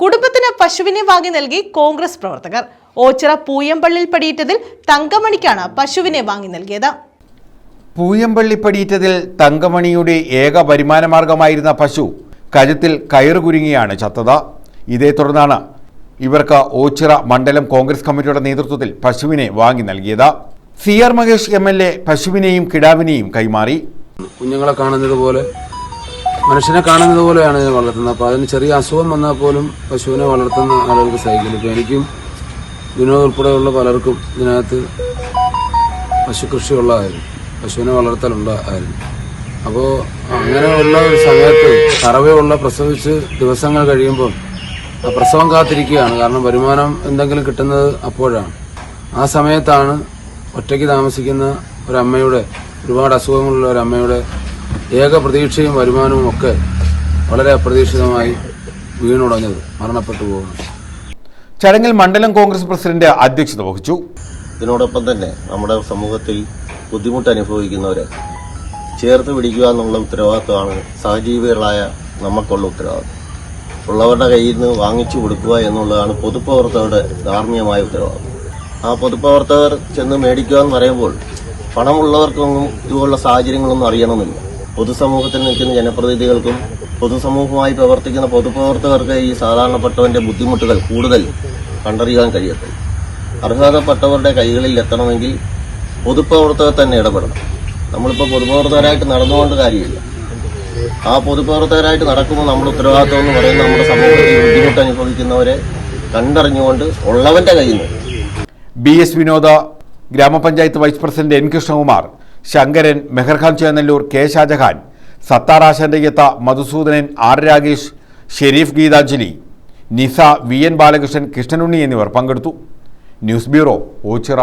കുടുംബത്തിന് പശുവിനെ വാങ്ങി നൽകി കോൺഗ്രസ് പ്രവർത്തകർ. ഓച്ചിറ പൂയമ്പള്ളിൽ പടിയിട്ടതിൽ തങ്കമണിക്കാണ് പശുവിനെ വാങ്ങി നൽകിയത്. പൂയമ്പള്ളി പടിയിറ്റതിൽ തങ്കമണിയുടെ ഏക വരുമാനമാർഗമായിരുന്ന പശു കഴുത്തിൽ കയറുകുരുങ്ങിയാണ് ചത്തത ചത്തത്. ഇതേ തുടർന്നാണ് ഇവർക്ക് ഓച്ചിറ മണ്ഡലം കോൺഗ്രസ് കമ്മിറ്റിയുടെ നേതൃത്വത്തിൽ പശുവിനെ വാങ്ങി നൽകിയത്. C R Mahesh M L A പശുവിനെയും കിടാവിനെയും കൈമാറി. കുഞ്ഞുങ്ങളെ കാണുന്നത് പോലെ മനുഷ്യനെ കാണുന്നത് പോലെയാണ് ഇതിനെ വളർത്തുന്നത്. അപ്പോൾ അതിന് ചെറിയ അസുഖം വന്നാൽ പോലും പശുവിനെ വളർത്തുന്ന ആളുകൾക്ക് സഹിക്കില്ല. ഇപ്പോൾ എനിക്കും വിനോദ ഉൾപ്പെടെയുള്ള പലർക്കും ഇതിനകത്ത് പശു കൃഷിയുള്ളതായിരുന്നു പശുവിനെ വളർത്തലുണ്ടായിരുന്നു അപ്പോൾ അങ്ങനെയുള്ള ഒരു സമയത്ത് കറവയുള്ള പ്രസവിച്ച് ദിവസങ്ങൾ കഴിയുമ്പോൾ ആ പ്രസവം കാത്തിരിക്കുകയാണ്. കാരണം വരുമാനം എന്തെങ്കിലും കിട്ടുന്നത് അപ്പോഴാണ്. ആ സമയത്താണ് ഒറ്റയ്ക്ക് താമസിക്കുന്ന ഒരമ്മയുടെ ഒരുപാട് അസുഖങ്ങളുള്ള ഒരമ്മയുടെ ഏക പ്രതീക്ഷയും വരുമാനവും ഒക്കെ വളരെ അപ്രതീക്ഷിതമായി വീണുടഞ്ഞത് മരണപ്പെട്ടു പോകുന്നു. ചടങ്ങിൽ മണ്ഡലം കോൺഗ്രസ് പ്രസിഡന്റ് അധ്യക്ഷത വഹിച്ചു. ഇതിനോടൊപ്പം തന്നെ നമ്മുടെ സമൂഹത്തിൽ ബുദ്ധിമുട്ട് അനുഭവിക്കുന്നവരെ ചേർത്ത് പിടിക്കുക എന്നുള്ള ഉത്തരവാദിത്വമാണ് സഹജീവികളായ നമുക്കുള്ള ഉത്തരവാദിത്വം. ഉള്ളവരുടെ കയ്യിൽ നിന്ന് വാങ്ങിച്ചു കൊടുക്കുക എന്നുള്ളതാണ് പൊതുപ്രവർത്തകരുടെ ധാർമ്മികമായ ഉത്തരവാദിത്വം. ആ പൊതുപ്രവർത്തകർ ചെന്ന് മേടിക്കുക എന്ന് പറയുമ്പോൾ പണമുള്ളവർക്കൊന്നും ഇതുപോലുള്ള സാഹചര്യങ്ങളൊന്നും അറിയണമെന്നില്ല. പൊതുസമൂഹത്തിൽ നിൽക്കുന്ന ജനപ്രതിനിധികൾക്കും പൊതുസമൂഹമായി പ്രവർത്തിക്കുന്ന പൊതുപ്രവർത്തകർക്ക് ഈ സാധാരണപ്പെട്ടവന്റെ ബുദ്ധിമുട്ടുകൾ കൂടുതൽ കണ്ടറിയാൻ കഴിയട്ടെ. അർഹതപ്പെട്ടവരുടെ കൈകളിൽ എത്തണമെങ്കിൽ പൊതുപ്രവർത്തകർ തന്നെ ഇടപെടണം. നമ്മളിപ്പോൾ പൊതുപ്രവർത്തകരായിട്ട് നടന്നുകൊണ്ട് കാര്യമില്ല. ആ പൊതുപ്രവർത്തകരായിട്ട് നടക്കുമ്പോൾ നമ്മൾ ഉത്തരവാദിത്വം എന്ന് പറയുന്ന നമ്മുടെ സമൂഹത്തിൽ ബുദ്ധിമുട്ട് അനുഭവിക്കുന്നവരെ കണ്ടറിഞ്ഞുകൊണ്ട് ഉള്ളവന്റെ കയ്യിൽ നിന്ന്. ബി എസ് വിനോദ ഗ്രാമപഞ്ചായത്ത് vice president N Krishnakumar Shankaran Meharkhan Chennallur K Shajahan സത്താറാശന്റയ്യത്ത Madhusoodanan R Ragesh Sherif Geethanjali Nisa V N Balakrishnan Krishnanunni എന്നിവർ പങ്കെടുത്തു. News bureau Ochira.